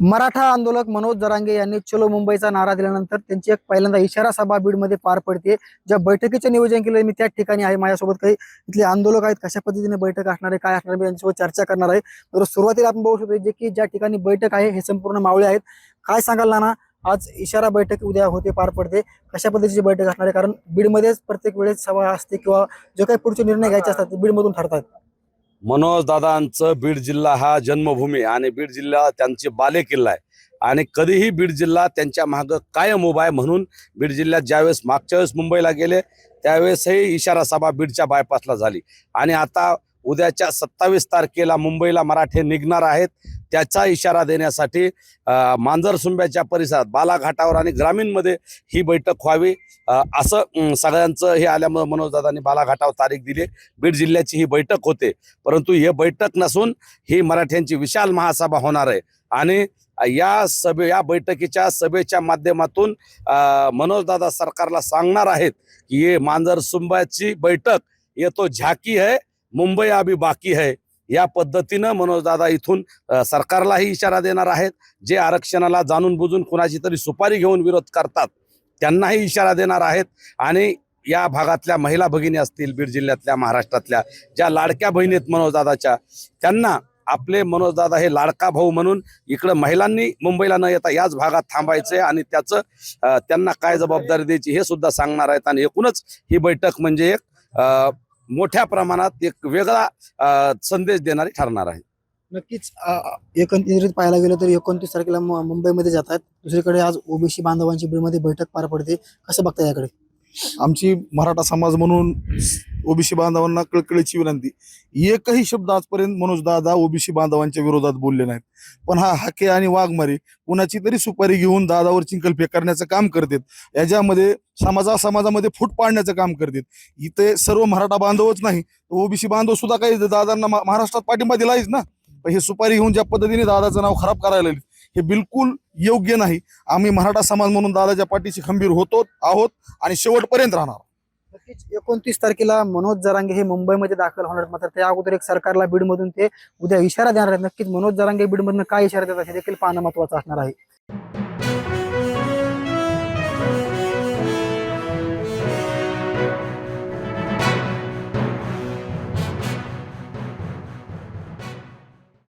मराठा आंदोलक मनोज जरांगे यांनी चलो मुंबईचा नारा दिल्यानंतर त्यांची एक पहिल्यांदा इशारा सभा बीडमध्ये पार पडते. ज्या बैठकीचे नियोजन केले मी त्याच ठिकाणी आहे. माझ्यासोबत काही इथले आंदोलक आहेत. कशा पद्धतीने बैठक असणार आहे काय असणार आहे मी यांच्यासोबत चर्चा करणार आहे. तर सुरुवातीला आपण बघू शकतो जे की ज्या ठिकाणी बैठक आहे हे संपूर्ण मावळे आहेत. काय सांगाल ना आज इशारा बैठक उद्या होते पार पडते. कशा पद्धतीची बैठक असणार आहे? कारण बीडमध्येच प्रत्येक वेळेस सभा असते किंवा जे काही पुढचे निर्णय घ्यायचे असतात ते बीडमधून ठरतात. मनोज दादांचं बीड जिल्हा हा जन्मभूमी आणि बीड जिल्हा त्यांचे बाले किल्ला आहे. आणि कधीही बीड जिल्हा त्यांच्या मागं कायम उभा आहे म्हणून बीड जिल्ह्यात ज्यावेळेस मागच्या वेळेस मुंबईला गेले त्यावेळेसही इशारा सभा बीडच्या बायपासला झाली. आणि आता उद्याच्या सत्तावीस तारखेला मुंबईला मराठे निघणार आहेत. त्याचा इशारा देण्यासाठी मांजरसुंब्याच्या परिसरात बालाघाटावर आणि ग्रामीणमध्ये ही बैठक व्हावी. असं सगळ्यांचं हे आल्यामुळे मनोजदादांनी बालाघाटावर तारीख दिली. बीड जिल्ह्याची ही बैठक होते. परंतु हे बैठक नसून ही मराठ्यांची विशाल महासभा होणार आहे. आणि या सभे या बैठकीच्या सभेच्या माध्यमातून मनोजदादा सरकारला सांगणार आहेत की हे मांजरसुंबाची बैठक ये तो झाकी है मुंबई अभी बाकी है. या पद्धतीनं मनोजदादा इथून सरकारलाही इशारा देणार आहेत. जे आरक्षणाला जाणून बुजून कुणाची तरी सुपारी घेऊन विरोध करतात त्यांनाही इशारा देणार आहेत. आणि या भागातल्या महिला भगिनी असतील बीड जिल्ह्यातल्या महाराष्ट्रातल्या ज्या लाडक्या बहिणी आहेत मनोजदादाच्या त्यांना आपले मनोजदादा हे लाडका भाऊ म्हणून इकडं महिलांनी मुंबईला न येता याच भागात थांबायचे आणि त्याचं त्यांना काय जबाबदारी द्यायची हे सुद्धा सांगणार आहेत. आणि एकूणच ही बैठक म्हणजे एक अं, मोठ्या प्रमाणात एक वेगळा संदेश देणारी ठरणार आहे. नक्कीच एकंदरीत पाहायला गेलं तर एकोणतीस तारखेला मु- मुंबईमध्ये जातात. दुसरीकडे आज ओबीसी बांधवांची बीडमध्ये बैठक पार पडते. कसं बघता याकडे? आमची मराठा समाज म्हणून ओबीसी बांधवांना कळकळीची विनंती. एकही शब्द आजपर्यंत मनोज दादा ओबीसी बांधवांच्या विरोधात बोलले नाहीत. पण हा हाके आणि वाघमारी कुणाची तरी सुपारी घेऊन दादावर चिंकलफे करण्याचं काम करतात. याच्यामध्ये समाजा समाजामध्ये फूट पाडण्याचं काम करतात. इथे सर्व मराठा बांधवच नाही ओबीसी बांधव सुद्धा काही दादांना महाराष्ट्रात पाठिंबा दिलायच ना? हे सुपारी घेऊन ज्या पद्धतीने दादाचं नाव खराब करायला लागले हे बिलकुल योग्य नाही. आम्ही मराठा समाज म्हणून दादाच्या पाठीशी खंबीर होतो आहोत आणि शेवटपर्यंत राहणार. नक्कीच. एकोणतीस तारखेला मनोज जरांगे हे मुंबईमध्ये दाखल होणार मात्र त्या अगोदर एक सरकारला बीडमधून ते उद्या इशारा देणार आहेत. नक्कीच मनोज जरांगे बीडमधून काय इशारा देतात हे देखील पाहणं महत्वाचं असणार आहे.